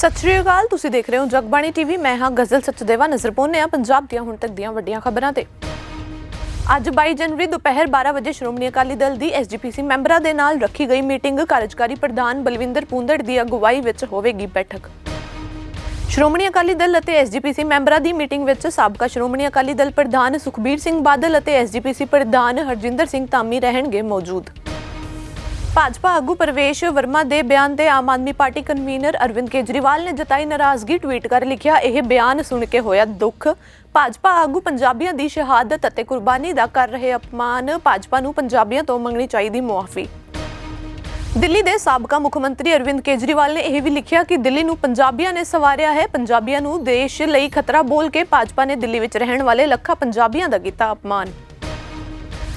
ਸਤਿ ਸ਼੍ਰੀ ਅਕਾਲ, ਤੁਸੀਂ ਦੇਖ ਰਹੇ ਹੋ ਜਗਬਾਣੀ ਟੀਵੀ। ਮੈਂ ਹਾਂ ਗਜ਼ਲ ਸਚਦੇਵਾ, ਨਜ਼ਰ ਪਾਉਂਦੇ ਹਾਂ ਪੰਜਾਬ ਦੀਆਂ ਹੁਣ ਤੱਕ ਦੀਆਂ ਵੱਡੀਆਂ ਖਬਰਾਂ ਤੇ। ਅੱਜ 22 ਜਨਵਰੀ, ਦੁਪਹਿਰ 12 ਵਜੇ ਸ਼੍ਰੋਮਣੀ ਅਕਾਲੀ ਦਲ ਦੀ ਐਸਜੀਪੀਸੀ ਮੈਂਬਰਾਂ ਦੇ ਨਾਲ ਰੱਖੀ ਗਈ ਮੀਟਿੰਗ ਕਾਰਜਕਾਰੀ ਪ੍ਰਧਾਨ ਬਲਵਿੰਦਰ ਪੂੰਦੜ ਦੀ ਅਗਵਾਈ ਵਿੱਚ ਹੋਵੇਗੀ ਬੈਠਕ। ਸ਼੍ਰੋਮਣੀ ਅਕਾਲੀ ਦਲ ਅਤੇ ਐਸਜੀਪੀਸੀ ਮੈਂਬਰਾਂ ਦੀ ਮੀਟਿੰਗ ਵਿੱਚ ਸਾਬਕਾ ਸ਼੍ਰੋਮਣੀ ਅਕਾਲੀ ਦਲ ਪ੍ਰਧਾਨ ਸੁਖਬੀਰ ਸਿੰਘ ਬਾਦਲ ਅਤੇ ਐਸਜੀਪੀਸੀ ਪ੍ਰਧਾਨ ਹਰਜਿੰਦਰ ਸਿੰਘ ਧਾਮੀ ਰਹਿਣਗੇ ਮੌਜੂਦ। ਭਾਜਪਾ ਆਗੂ ਪ੍ਰਵੇਸ਼ ਵਰਮਾ ਦੇ ਬਿਆਨ ਤੇ ਆਮ ਆਦਮੀ ਪਾਰਟੀ ਕਨਵੀਨਰ ਅਰਵਿੰਦ ਕੇਜਰੀਵਾਲ ਨੇ ਜਤਾਈ ਨਾਰਾਜ਼ਗੀ ਟਵੀਟ ਕਰ ਲਿਖਿਆ, ਇਹ ਬਿਆਨ ਸੁਣ ਕੇ ਹੋਇਆ ਦੁੱਖ। ਭਾਜਪਾ ਆਗੂ ਪੰਜਾਬੀਆਂ ਦੀ ਸ਼ਹਾਦਤ ਅਤੇ ਕੁਰਬਾਨੀ ਦਾ ਕਰ ਰਹੇ ਅਪਮਾਨ, ਭਾਜਪਾ ਨੂੰ ਪੰਜਾਬੀਆਂ ਤੋਂ ਮੰਗਣੀ ਚਾਹੀਦੀ ਮੁਆਫੀ। ਦਿੱਲੀ ਦੇ ਸਾਬਕਾ ਮੁੱਖ ਮੰਤਰੀ ਅਰਵਿੰਦ ਕੇਜਰੀਵਾਲ ਨੇ ਇਹ ਵੀ ਲਿਖਿਆ ਕਿ ਦਿੱਲੀ ਨੂੰ ਪੰਜਾਬੀਆਂ ਨੇ ਸਵਾਰਿਆ ਹੈ। ਪੰਜਾਬੀਆਂ ਨੂੰ ਦੇਸ਼ ਲਈ ਖਤਰਾ ਬੋਲ ਕੇ ਭਾਜਪਾ ਨੇ ਦਿੱਲੀ ਵਿੱਚ ਰਹਿਣ ਵਾਲੇ ਲੱਖਾਂ ਪੰਜਾਬੀਆਂ ਦਾ ਕੀਤਾ ਅਪਮਾਨ।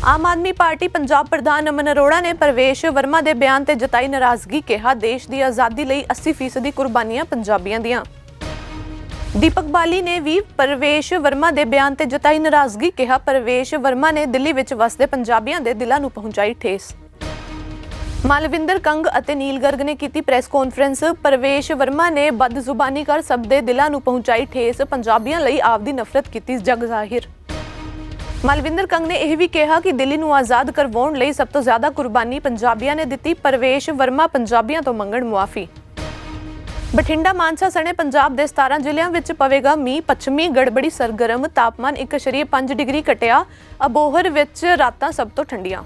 ਆਮ ਆਦਮੀ ਪਾਰਟੀ ਪੰਜਾਬ ਪ੍ਰਧਾਨ ਅਮਨ ਅਰੋੜਾ ਨੇ ਪਰਵੇਸ਼ ਵਰਮਾ ਦੇ ਬਿਆਨ ਤੇ ਜਤਾਈ ਨਾਰਾਜ਼ਗੀ ਕਿਹਾ, ਦੇਸ਼ ਦੀ ਆਜ਼ਾਦੀ ਲਈ 80% ਦੀ ਕੁਰਬਾਨੀਆਂ ਪੰਜਾਬੀਆਂ ਦੀਆਂ। ਦੀਪਕ ਬਾਲੀ ਨੇ ਵੀ ਪਰਵੇਸ਼ ਵਰਮਾ ਦੇ ਬਿਆਨ ਤੇ ਜਤਾਈ ਨਾਰਾਜ਼ਗੀ ਕਿਹਾ, ਪਰਵੇਸ਼ ਵਰਮਾ ਨੇ ਦਿੱਲੀ ਵਿੱਚ ਵਸਦੇ ਪੰਜਾਬੀਆਂ ਦੇ ਦਿਲਾਂ ਨੂੰ ਪਹੁੰਚਾਈ ਠੇਸ। ਮਾਲਵਿੰਦਰ ਕੰਗ ਅਤੇ ਨੀਲ ਗਰਗ ਨੇ ਕੀਤੀ ਪ੍ਰੈਸ ਕਾਨਫਰੰਸ, ਪਰਵੇਸ਼ ਵਰਮਾ ਨੇ ਬਦਜ਼ੁਬਾਨੀ ਕਰ ਸਭ ਦੇ ਦਿਲਾਂ ਨੂੰ ਪਹੁੰਚਾਈ ਠੇਸ, ਪੰਜਾਬੀਆਂ ਲਈ ਆਪਦੀ ਨਫ਼ਰਤ ਕੀਤੀ ਜਗ ਜ਼ਾਹਿਰ। ਮਲਵਿੰਦਰ ਕੰਗ ਨੇ ਇਹ ਵੀ ਕਿਹਾ ਕਿ ਦਿੱਲੀ ਨੂੰ ਆਜ਼ਾਦ ਕਰਵਾਉਣ ਲਈ ਸਭ ਤੋਂ ਜ਼ਿਆਦਾ ਕੁਰਬਾਨੀ ਪੰਜਾਬੀਆਂ ਨੇ ਦਿੱਤੀ, ਪ੍ਰਵੇਸ਼ ਵਰਮਾ ਪੰਜਾਬੀਆਂ ਤੋਂ ਮੰਗਣ ਮੁਆਫੀ। ਬਠਿੰਡਾ ਮਾਨਸਾ ਸਣੇ ਪੰਜਾਬ ਦੇ 17 ਜ਼ਿਲ੍ਹਿਆਂ ਵਿੱਚ ਪਵੇਗਾ ਮੀਂਹ, ਪੱਛਮੀ ਗੜਬੜੀ, ਸਰਗਰਮ ਤਾਪਮਾਨ 1.5 ਡਿਗਰੀ ਘਟਿਆ, ਅਬੋਹਰ ਵਿੱਚ ਰਾਤਾਂ ਸਭ ਤੋਂ ਠੰਡੀਆਂ।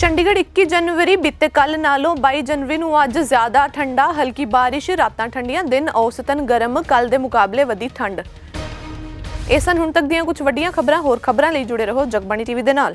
ਚੰਡੀਗੜ੍ਹ 21 ਜਨਵਰੀ ਬੀਤੇ ਕੱਲ ਨਾਲੋਂ 22 ਜਨਵਰੀ ਨੂੰ ਅੱਜ ਜ਼ਿਆਦਾ ਠੰਡਾ, ਹਲਕੀ ਬਾਰਿਸ਼, ਰਾਤਾਂ ਠੰਡੀਆਂ, ਦਿਨ ਔਸਤਨ ਗਰਮ ਕੱਲ ਦੇ ਮੁਕਾਬਲੇ ਵਧੀ ਠੰਡ। ਇਹ ਸਨ ਹੁਣ ਤੱਕ ਦੀਆਂ ਕੁਝ ਵੱਡੀਆਂ ਖਬਰਾਂ। ਹੋਰ ਖਬਰਾਂ ਲਈ ਜੁੜੇ ਰਹੋ ਜਗਬਾਣੀ ਟੀਵੀ ਦੇ ਨਾਲ।